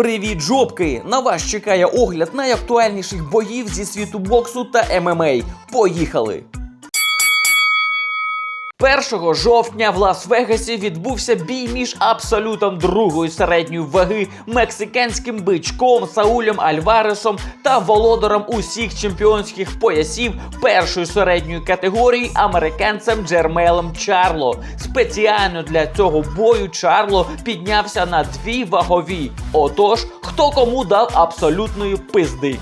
Привіт, жопки! На вас чекає огляд найактуальніших боїв зі світу боксу та ММА. Поїхали! 1 жовтня в Лас-Вегасі відбувся бій між абсолютом другої середньої ваги мексиканським бичком Саулем Альваресом та володарем усіх чемпіонських поясів першої середньої категорії американцем Джермелем Чарло. Спеціально для цього бою Чарло піднявся на дві вагові. Отож, хто кому дав абсолютної пизди.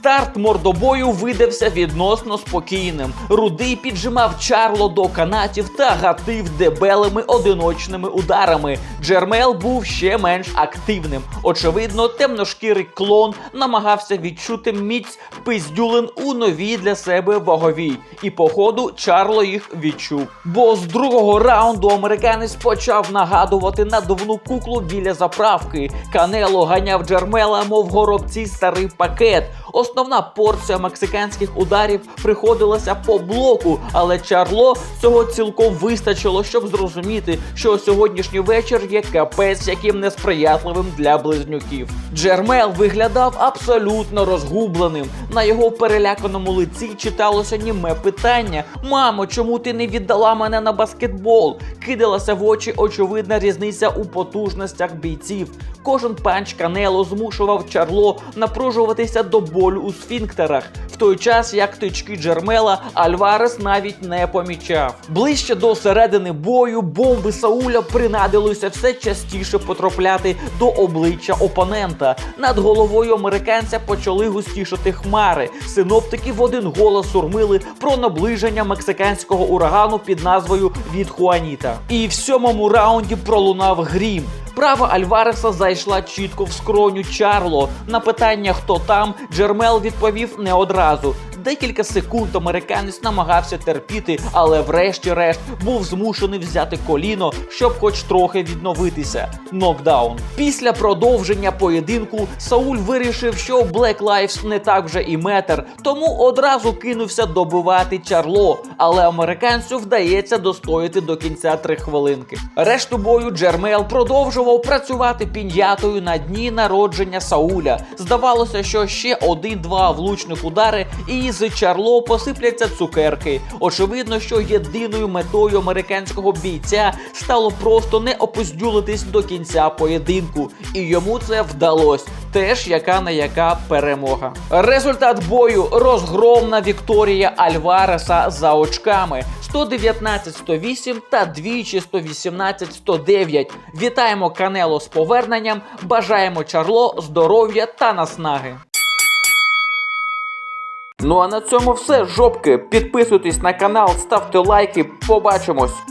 Старт мордобою видався відносно спокійним. Рудий піджимав Чарло до канатів та гатив дебелими одиночними ударами. Джермел був ще менш активним. Очевидно, темношкірий клон намагався відчути міць пиздюлин у новій для себе ваговій. І по ходу Чарло їх відчув. Бо з другого раунду американець почав нагадувати надувну куклу біля заправки. Канело ганяв Джермела, мов горобці старий пакет. Основна порція мексиканських ударів приходилася по блоку, але Чарло цього цілком вистачило, щоб зрозуміти, що сьогоднішній вечір є капець яким несприятливим для близнюків. Джермел виглядав абсолютно розгубленим. На його переляканому лиці читалося німе питання: Мамо, чому ти не віддала мене на баскетбол? Кидалася в очі очевидна різниця у потужностях бійців. Кожен панч Канело змушував Чарло напружуватися до болю у сфінктерах, в той час як тички Джермела Альварес навіть не помічав. Ближче до середини бою бомби Сауля принадилися все частіше потрапляти до обличчя опонента. Над головою американця почали густішати хмари. Синоптики в один голос сурмили про наближення мексиканського урагану під назвою від Хуаніта. І в сьомому раунді пролунав грім. Права Альвареса зайшла чітко в скроню Чарло. На питання, хто там, Джермел відповів не одразу. Декілька секунд американець намагався терпіти, але врешті-решт був змушений взяти коліно, щоб хоч трохи відновитися. Нокдаун. Після продовження поєдинку Сауль вирішив, що Black Lives не так вже і метр, тому одразу кинувся добивати Чарло. Але американцю вдається достояти до кінця три хвилинки. Решту бою Джермел продовжував працювати пін'ятою на дні народження Сауля. Здавалося, що ще один-два влучних удари і з Чарло посипляться цукерки. Очевидно, що єдиною метою американського бійця стало просто не опоздюлитись до кінця поєдинку, і йому це вдалося. Теж яка не яка перемога. Результат бою розгромна Вікторія Альвареса за очками. 119-108 та двічі 118-109. Вітаємо Канело з поверненням. Бажаємо Чарло здоров'я та наснаги. Ну а на цьому все, жопки. Підписуйтесь на канал, ставте лайки. Побачимось.